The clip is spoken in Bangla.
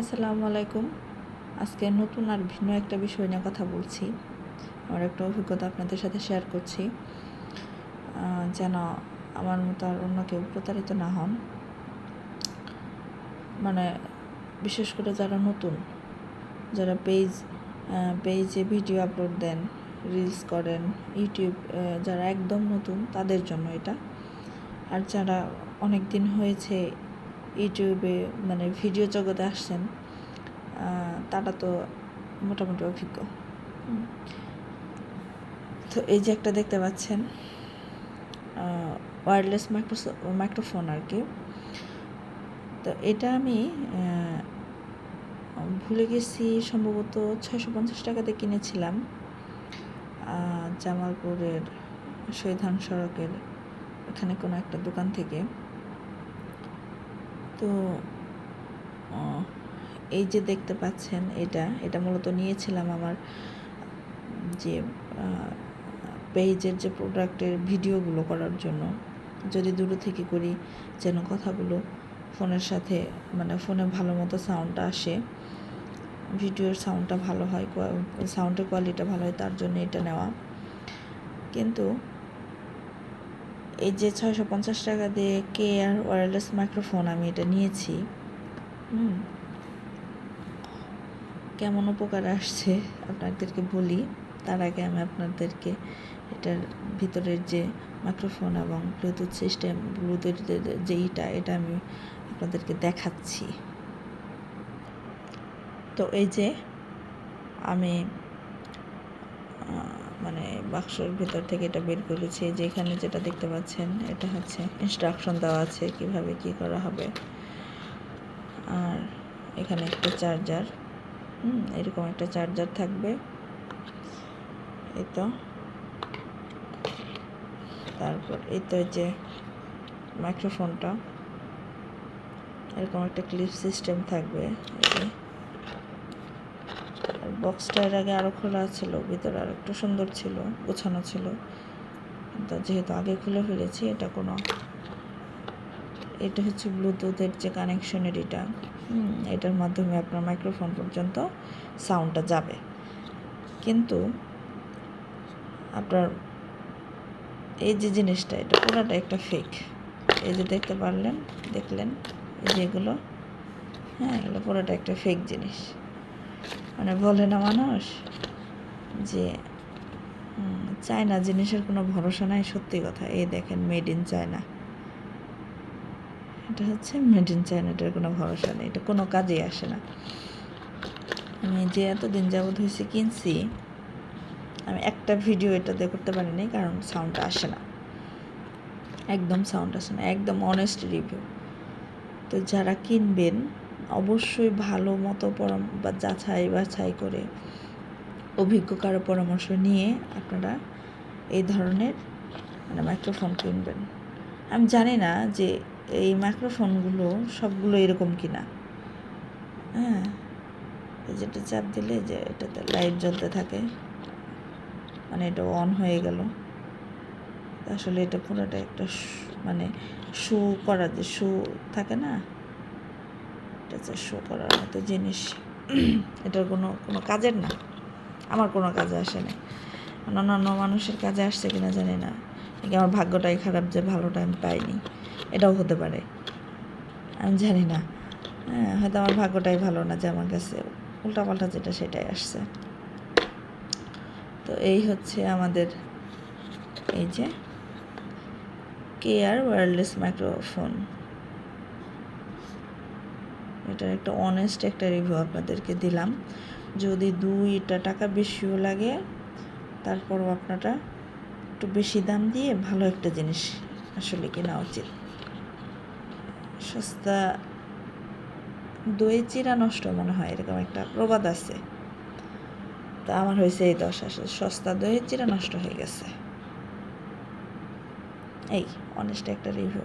আসসালামু আলাইকুম। আজকে নতুন আর ভিন্ন একটা বিষয় নিয়ে কথা বলছি। আমার একটা অভিজ্ঞতা আপনাদের সাথে শেয়ার করছি। যেন আমার মতো আর অন্য কেউ প্রতারিত না হন। মানে বিশেষ করে যারা নতুন, যারা পেজ পেজে ভিডিও আপলোড দেন রিলস করেন ইউটিউব যারা একদম নতুন, তাদের জন্য এটা। আর যারা অনেক দিন হয়েছে ইউটিউবে মানে ভিডিও জগতে আসছেন তারা তো মোটামুটি অভিজ্ঞ। তো এই যে একটা দেখতে পাচ্ছেন ওয়্যারলেস মাইক্রো মাইক্রোফোন আর কি। তো এটা আমি ভুলে গেছি, সম্ভবত ছয়শো পঞ্চাশ টাকাতে কিনেছিলাম জামালপুরের শহীদান সড়কের এখানে কোনো একটা দোকান থেকে। তো এই যে দেখতে পাচ্ছেন এটা এটা মূলত নিয়েছিলাম আমার যে পেজের যে প্রোডাক্টের ভিডিওগুলো করার জন্য। যদি দূরে থেকে করি যেন কথাগুলো ফোনের সাথে মানে ফোনে ভালো মতো সাউন্ডটা আসে, ভিডিওর সাউন্ডটা ভালো হয় সাউন্ডের কোয়ালিটিটা ভালো হয়, তার জন্য এটা নেওয়া। কিন্তু এই যে ছয়শো পঞ্চাশ টাকা দিয়ে কে আর ওয়্যারলেস মাইক্রোফোন আমি এটা নিয়েছি। হুম। কেমন উপকার আসছে আপনাদেরকে বলি, তার আগে আমি আপনাদেরকে এটার ভিতরের যে মাইক্রোফোন এবং ব্লুটুথ সিস্টেম ব্লুটুথ যে ইটা, এটা আমি আপনাদেরকে দেখাচ্ছি। তো এই যে আমি মানে বাক্সর ভেতর থেকে এটা বের করেছি। যে এখানে যেটা দেখতে পাচ্ছেন, এটা হচ্ছে ইনস্ট্রাকশন দেওয়া আছে কীভাবে কি করা হবে। আর এখানে একটা চার্জার হুম, এরকম একটা চার্জার থাকবে। এই তো তারপর এই তো যে মাইক্রোফোনটা এরকম একটা ক্লিপ সিস্টেম থাকবে। বক্সটা এর আগে আরও খোলা ছিল, ভিতরে আর একটু সুন্দর ছিল, গোছানো ছিল। কিন্তু যেহেতু আগে খুলে ফেলেছি, এটা কোনো এটা হচ্ছে ব্লুটুথের যে কানেকশনের এটা এটার মাধ্যমে আপনার মাইক্রোফোন পর্যন্ত সাউন্ডটা যাবে। কিন্তু আপনার এই যে জিনিসটা, এটা পুরোটা একটা ফেক এই যে দেখতে পারলেন, দেখলেন, এই যে এগুলো হ্যাঁ এগুলো পুরোটা একটা ফেক জিনিস। মানে বলে না মানুষ যে চায়না জিনিসের কোনো ভরসা নাই, সত্যি কথা। এই দেখেন মেড ইন চায়না। এটা হচ্ছে মেড ইন চায়না, এটার কোনো ভরসা নেই, এটা কোনো কাজেই আসে না। আমি যে এতদিন যাবৎ হয়েছে কিনছি, আমি একটা ভিডিও এটাতে করতে পারিনি, কারণ সাউন্ডটা আসে না। একদম সাউন্ড আসে না, একদম অনেস্ট রিভিউ তো যারা কিনবেন অবশ্যই ভালো মতো পরাম, বা যাচাই বাছাই করে অভিজ্ঞ কারও পরামর্শ নিয়ে আপনারা এই ধরনের মানে মাইক্রোফোন কিনবেন। আমি জানি না যে এই মাইক্রোফোনগুলো সবগুলো এরকম কিনা। হ্যাঁ যেটা চাপ দিলে যে এটাতে লাইট জ্বলতে থাকে মানে এটা অন হয়ে গেল। আসলে এটা পুরোটা একটা মানে শো করা যে শো থাকে না? এটা হচ্ছে শো করার মতো জিনিস। এটার কোনো কোনো কাজের না। আমার কোনো কাজে আসে না অন্যান্য মানুষের কাজে আসছে কিনা জানি না। নাকি আমার ভাগ্যটাই খারাপ যে ভালোটা আমি পাইনি। এটাও হতে পারে। আমি জানি না। হ্যাঁ হয়তো আমার ভাগ্যটাই ভালো না যে আমার কাছে উল্টাপাল্টা যেটা সেটাই আসছে। তো এই হচ্ছে আমাদের এই যে কেয়ার ওয়্যারলেস মাইক্রোফোন এটার একটা অনেস্ট একটা রিভিউ আপনাদেরকে দিলাম। যদি দুইটা টাকা বেশিও লাগে, তারপরও আপনারা একটু বেশি দাম দিয়ে ভালো একটা জিনিস আসলে কেনা উচিত। সস্তা দই চিরা নষ্ট মনে হয়, এরকম একটা প্রবাদ আছে। তা আমার হয়েছে এই দশ আসে, সস্তা দই চিরা নষ্ট হয়ে গেছে। এই অনেস্ট একটা রিভিউ